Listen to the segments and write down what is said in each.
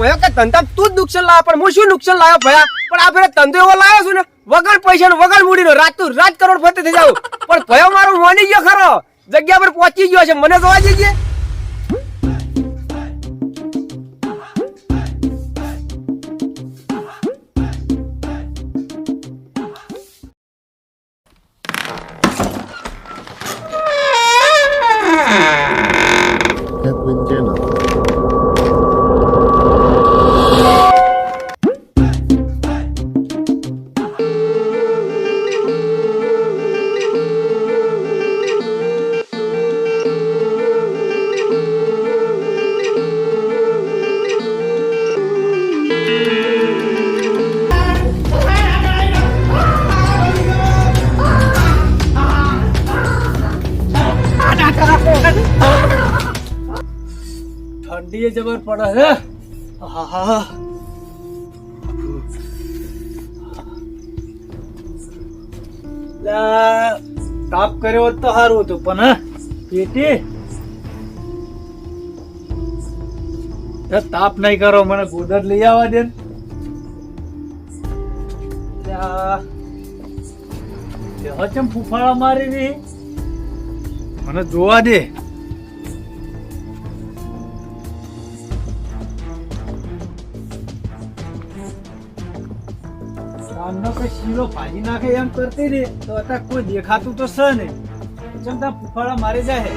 ભયા કે ધંધા તું જ નુકસાન લાવ્યો પણ હું શું નુકસાન લાવ્યો ભયા? પણ આ ફેરે ધંધો એવો લાવ્યો છું ને, વગર પૈસા વગર મૂડીનો, રાત રાત કરોડ ફતે થઈ જાવ પણ ભયો મારો મોની ગયો ખરો. જગ્યા પર પહોંચી ગયો છે, મને જોવા જઈએ. Edwin Jenner. ઠંડી જબર પડે હે આહા. લા, તાપ કર્યો તો સારું હતું પણ હા પેટી તાપ નહીં કરો, મને ગોદર લઈ આવવા દે ને. ચમ ફૂફાળા મારી રહી. મને જોવા દે. સામનો કોઈ શીરો ભાજી નાખે એમ કરતી રે તો અત્યારે કોઈ દેખાતું તો છે નહીં. ચમતા ફૂફાળા મારી જાય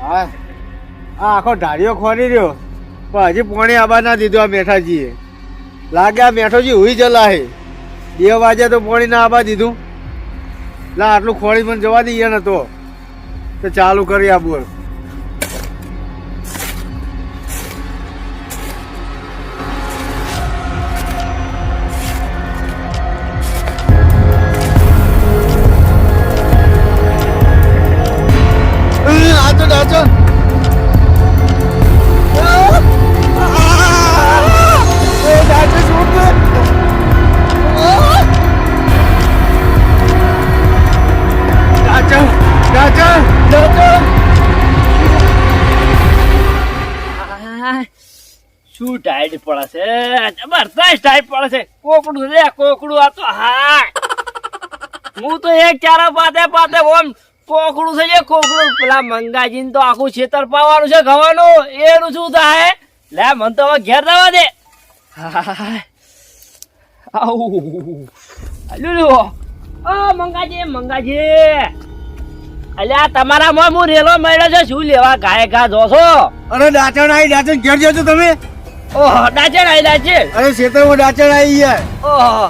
હા. આ આખો ઢાળિયો ખોરી રહ્યો. પણ હજી પોણી આબા ના દીધું આ મેઠાજીએ. લાગે આ મેઠોજી હુઈ જલા હે બે વાગે તો પોણી ના આબા દીધું. લા, આટલું ખોળી મને જવા દઈએ ને તો. ચાલુ કરી આ આ શું ટાઈટ પડે છે? જબરદસ્ત ટાઈટ પડે છે. કોકડું રે કોકડું આ તો હા હું તો એક ચારા પાતે પાતે ઓમ કોકડું છે જે કોકડું. પેલા મંગાજી તો આખું છેતર પાવાનું છે, ખાવાનું. એનું શું થાય? લે, મને તો હવે ઘેર જવા દે. લ્યો. મંગાજી મંગાજી. અલ્યા તમારા માં હું રેલો મળ્યો છે, શું લેવા ગાય ગા જો છો? અરે ડાચણ આવી દાચણ ઘેર જજો તમે. ઓહો દાચણ આઈ દાચણ અરે ખેતરમાં દાચણ આવી યાર ઓહો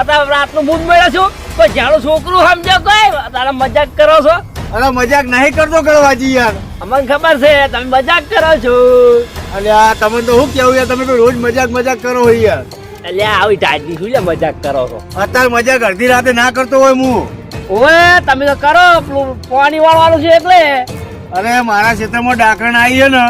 અત્યારે રાતનું મૂડ મળ્યો છું પણ જાણું છોકરું સમજો કોઈ? તારા મજાક કરો છો? અરે મજાક નહીં કરતો કરવાજી યાર. અમને ખબર છે તમે મજાક કરો છો. આ તમે તો શું કેવું યાર તમે તો રોજ મજાક મજાક કરો હો યાર. એટલે આવી ટાઈટની શું લે મજાક કરો છો? અત્યારે મજાક અડધી રાતે ના કરતો હોય હું. ઓએ તમે તો કરો પાણી વાળવાનું છે એટલે. અરે મારા ક્ષેત્રમાં ડાકણ આવી છે ને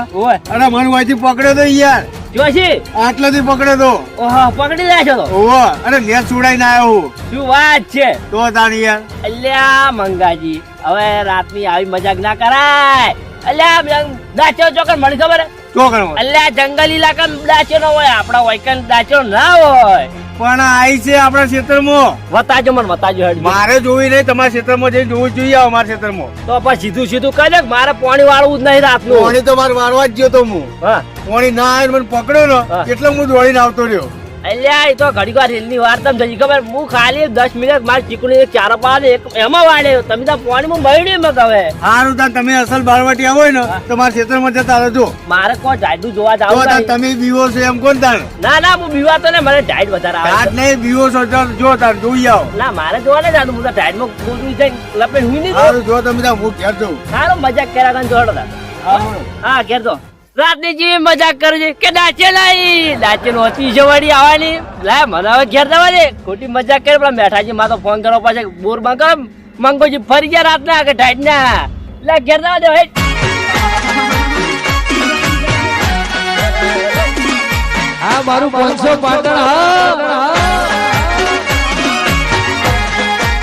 અરે મન વાંચી પકડ્યો તો યાર. જોશી? આટલેથી પકડ્યો તો. ઓહો પકડી જાય છો તો. ઓહો અરે નેટ છોડાઈને આવ્યો શું વાત છે? તો તાણ યાર. અલ્યા મંગાજી હવે રાતની આવી મજાક ના કરાય. અલ્યા દાચો ચોકર મને ખબર ચોકર અલ્યા જંગલ ઇલાકા દાચો ન હોય આપડા વૈકન દાચો ના હોય. પણ આવી છે આપણા ક્ષેત્રમાં. વતાજો મને વતાજો હેડ મારે જોવી નહીં તમારા ક્ષેત્રમાં જઈને જોવું જોઈએ અમારા ક્ષેત્રમાં. તો પછી સીધું સીધું કહે મારે પાણી વાળવું જ નહીં રાતનું. પાણી તો મારે વાળવા જ ગયો તો હું. હા. પાણી ના આવે મને પકડ્યો ને. એટલે હું દોડીને આવતો રહ્યો. અલ્યા એ તો ઘડી વાર રેલની વાર તમે જઈ. ખબર હું ખાલી દસ મિનિટ મારી ચીકુની એક ચારો પાડે એક એમાં વાળે. તમે તો પાણી માં મળી મગ હવે. સારું તાર તમે અસલ બારવાટી આવો ને તો મારા ખેતરમાં જતા રહેજો. મારે કોણ ડાયડું જોવા જાવ તમે બીવો છો એમ કોણ તાર? ના ના હું બીવાતો ને મને ટાઈટ વધારે આવે આજ નહીં બીવો છો તો જો તાર જોઈ આવો. ના મારે જોવા નહીં જાતું હું તો ડાયટમાં ગોદડી જઈને લપે હું નહીં જો તમે હું ઘેર જઉં. સારો મજાક કર્યા જોડો હા. ઘેર તો રાતની જેવી મજાક કરે છે કે દાચે લાઈ નાચેલો હતી જવાડી આવવાની. લાય મને હવે ઘેર જવા દે. ખોટી મજાક કરે પણ મેઠાજી માં તો ફોન કરો પાછા બોરમાં કરો. મંગોજી ફરી ગયા રાતના કે ઢાઈટ ના લે, ઘેર જવા દે ભાઈ આ મારું પાંચસો પાટણ હા.